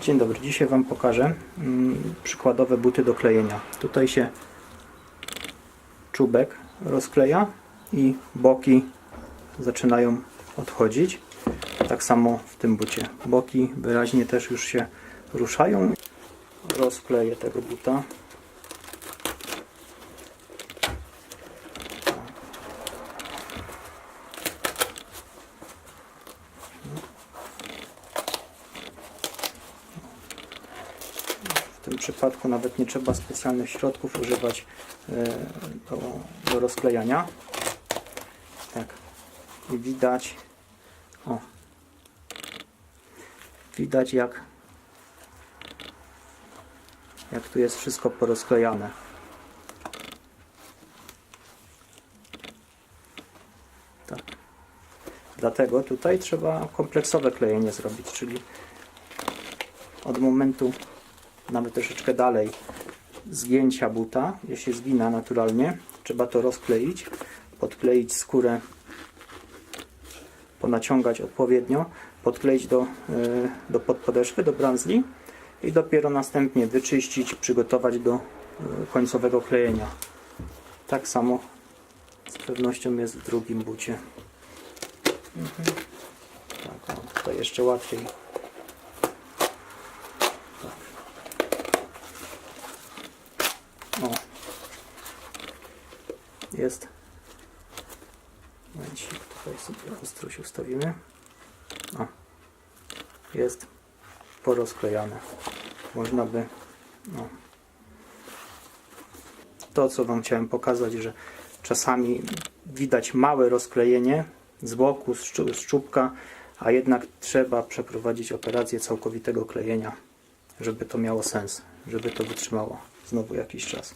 Dzień dobry, dzisiaj Wam pokażę mm, przykładowe buty do klejenia. Tutaj się czubek rozkleja i boki zaczynają odchodzić. Tak samo w tym bucie. Boki wyraźnie też już się ruszają. Rozkleję tego buta. W tym przypadku nawet nie trzeba specjalnych środków używać e, do, do rozklejania. Tak. I widać o, widać jak jak tu jest wszystko porozklejane. Tak. Dlatego tutaj trzeba kompleksowe klejenie zrobić, czyli od momentu nawet troszeczkę dalej zgięcia buta, jeśli zgina naturalnie, trzeba to rozkleić, podkleić skórę, ponaciągać odpowiednio, podkleić do, y, do podpodeszwy, do branzli i dopiero następnie wyczyścić, przygotować do y, końcowego klejenia. Tak samo z pewnością jest w drugim bucie. Mhm. Tak, o, tutaj jeszcze łatwiej. O. Jest. Momencik, tutaj sobie ostrość ustawimy. O. Jest porozklejane. Można by no. To co Wam chciałem pokazać, że czasami widać małe rozklejenie z boku, z z czubka, a jednak trzeba przeprowadzić operację całkowitego klejenia, żeby to miało sens, żeby to wytrzymało znowu jakiś czas.